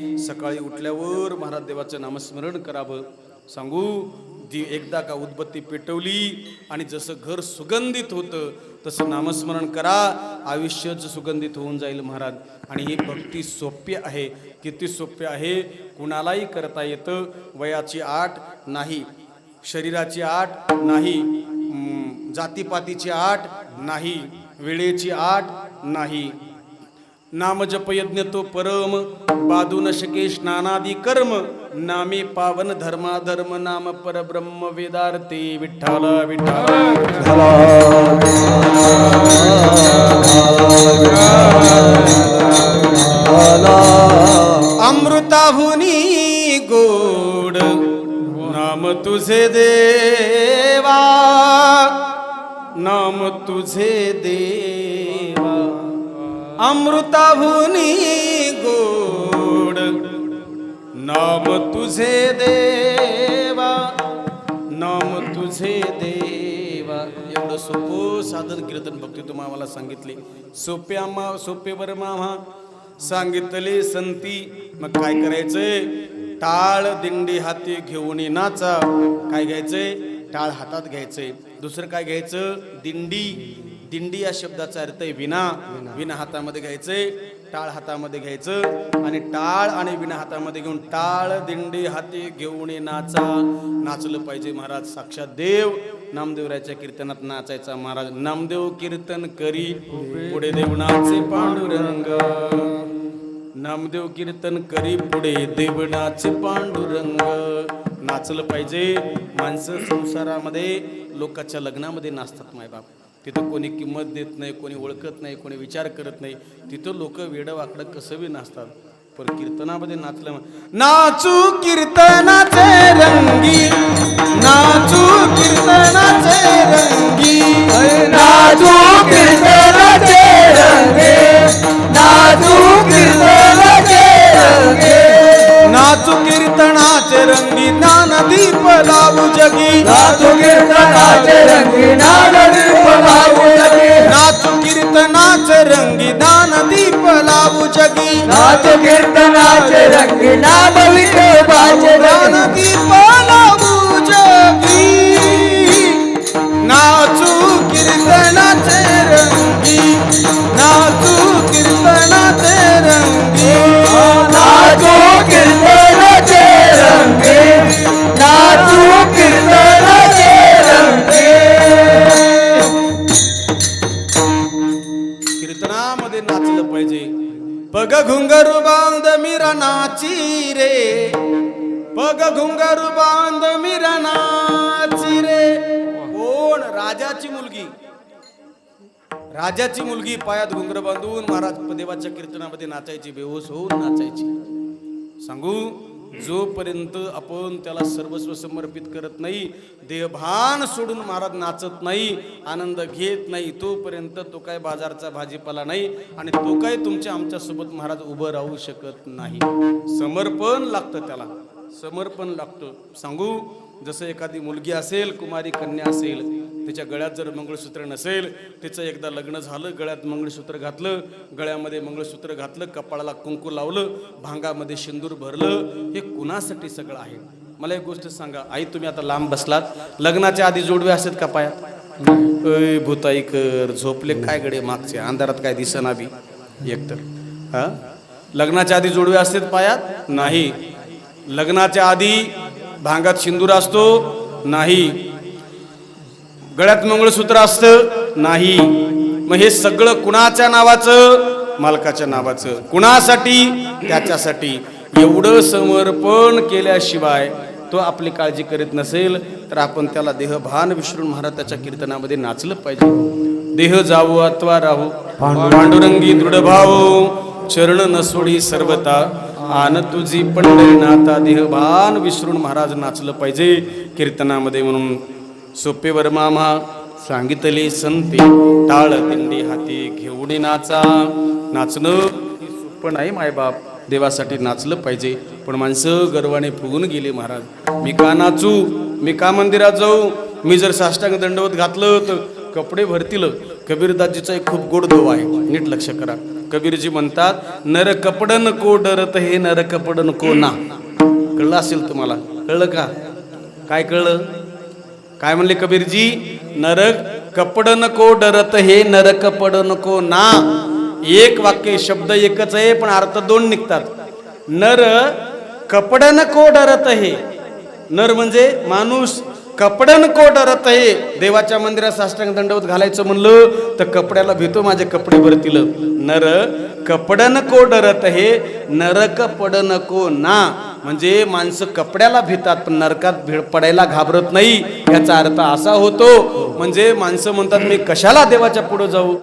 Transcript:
सकाळी उठल्यावर महाराज देवाचं नामस्मरण करावं. सांगू दी एकदा का उदबत्ती पेटवली आणि जसं घर सुगंधित होतं तसं नामस्मरण करा. आयुष्यच सुगंधित होऊन जाईल महाराज. आणि ही भक्ती सोपी आहे. किती सोपी आहे? कुणालाही करता येतं. वयाची आठ नाही. शरीराची आठ नाही. जातीपातीची आठ नाही. वेळेची आठ नाही. नामजपयज्ञ तो परम बाधू न शके स्नानादी कर्म नामे पावन धर्मा धर्म नाम परब्रह्म वेदार्थे विठ्ठल विठ्ठल। अमृताहुनी गोड नाम तुझे देवा नाम तुझे देवा। अमृताभुनी गोड नाम तुझे देवा नाम तुझे देवा. एवढं सोपं साधन कीर्तन भक्ती तुम्हा आम्हाला सांगितले. सोपे मा सोपे बरं मामा. सांगितले संती मग काय करायचंय? टाळ दिंडी हाती घेऊन ये नाचा काय घ्यायचंय? टाळ हातात घ्यायचंय. दुसरं काय घ्यायचं? दिंडी. दिंडी या शब्दाचा अर्थ आहे विना. विना हातामध्ये घ्यायचंय टाळ हातामध्ये घ्यायचं. आणि टाळ आणि विना हातामध्ये घेऊन टाळ दिंडी हाती घेऊन ये नाचा. नाचलं पाहिजे महाराज साक्षात देव. नामदेवराच्या कीर्तनात नाचायचा महाराज. नामदेव कीर्तन करी पुढे देव नाचे पांडुरंग. नामदेव कीर्तन करी पुढे देवनाचे पांडुरंग. नाचलं पाहिजे माणसं संसारामध्ये लोकांच्या लग्नामध्ये नाचतात मायबाप. तिथं कोणी किंमत देत नाही कोणी ओळखत नाही कोणी विचार करत नाही. तिथं लोक वेडं वाकडं कसं बी नाचतात. पण कीर्तनामध्ये नाचलं नाचू कीर्तनाचे रंगी नाचू कीर्तनाचे रंगी नाचू कीर्तनाचे रंगे नाचू कीर्तनाचे रंगे नाचू कीर्तनाचे रंगी ज्ञानदीप लावू जगी नाचू कीर्तनाचे रंगी नाददीप लावू लगे नाचू कीर्तनाचे रंगी ज्ञानदीप लावू जगी। नाचू कीर्तनाचे रंगे नाम विठोबाचे रंगे ज्ञानदीप घुंगरू बांध मीरा नाची रे. पग घुंगरू बांध मीरा नाची रे. कोण? राजाची मुलगी. राजाची मुलगी पायात घुंगर बांधून महाराज देवाच्या कीर्तनामध्ये नाचायची बेहोस होऊन नाचायची. सांगू? जोपर्यंत आपण त्याला सर्वस्व समर्पित करत नाही देहभान सोडून महाराज नाचत नाही आनंद घेत नाही तोपर्यंत तो काय बाजारचा भाजीपाला नाही आणि तो काय तुमच्या आमच्यासोबत महाराज उभं राहू शकत नाही. समर्पण लागतं त्याला. समर्पण लागतं. सांगू जसं एखादी मुलगी असेल कुमारी कन्या असेल तिच्या गळ्यात जर मंगळसूत्र नसेल तिचं एकदा लग्न झालं गळ्यात मंगळसूत्र घातलं गळ्यामध्ये मंगळसूत्र घातलं कपाळाला कुंकू लावलं भांगामध्ये सिंदूर भरलं हे कुणासाठी सगळं आहे? मला एक गोष्ट सांगा. आई तुम्ही आता लांब बसलात. लग्नाच्या आधी जोडवे असतात का पायात? अय भूताईकर झोपले काय गडे मागचे? अंधारात काय दिसना बी? एकतर. हा? लग्नाच्या आधी जोडवे असतात पायात? नाही. लग्नाच्या आधी भांगात सिंदूर असतो? नाही. गळ्यात मंगळसूत्र असतं नाही. मग हे सगळं कुणाच्या नावाचं? मालकाच्या नावाचं. कुणासाठी? त्याच्यासाठी. एवढं समर्पण केल्याशिवाय तो आपली काळजी करीत नसेल तर आपण त्याला देहभान विसरून महाराज त्याच्या कीर्तनामध्ये नाचलं पाहिजे. देह जावो अथवा राहू. पांडुरंगी दृढ भाव चरण नसोडी सर्वता आन तुझी पंढरीनाथा देहभान विसरून महाराज नाचलं पाहिजे कीर्तनामध्ये म्हणून. सोपे वर्मामा सांगितले संते टाळ तिंडी हाती घेऊन नाचा. नाचणं सोपं नाही मायबाप. देवासाठी नाचलं पाहिजे. पण माणसं गर्वाने फुगून गेली महाराज. मी का नाचू? मी का मंदिरात जाऊ? मी जर साष्टांग दंडवत घातलं तर कपडे भरतील. कबीरदासजीचा एक खूप गोड धोवा आहे. नीट लक्ष करा. कबीरजी म्हणतात नर कपडन नको डरत हे नर कपड नको ना. कळलं असेल तुम्हाला? कळलं का? काय कळलं? काय म्हणले कबीरजी? नरक कपड नको डरत हे नरक पड नको ना. एक वाक्य शब्द एकच आहे पण अर्थ दोन निघतात. नर कपड नको डरत हे. नर म्हणजे माणूस कपड नको डरत आहे देवाच्या मंदिरात साष्टांग दंडवत घालायचं म्हणलं तर कपड्याला भीतो माझे कपडे भरतील. नर कपड नको डरत हे नरक पड नको ना. म्हणजे माणसं कपड्याला भितात पण नरकात भीड पडायला घाबरत नाही. याचा अर्थ असा होतो म्हणजे माणसं म्हणतात मी कशाला देवाच्या पुढे जाऊ?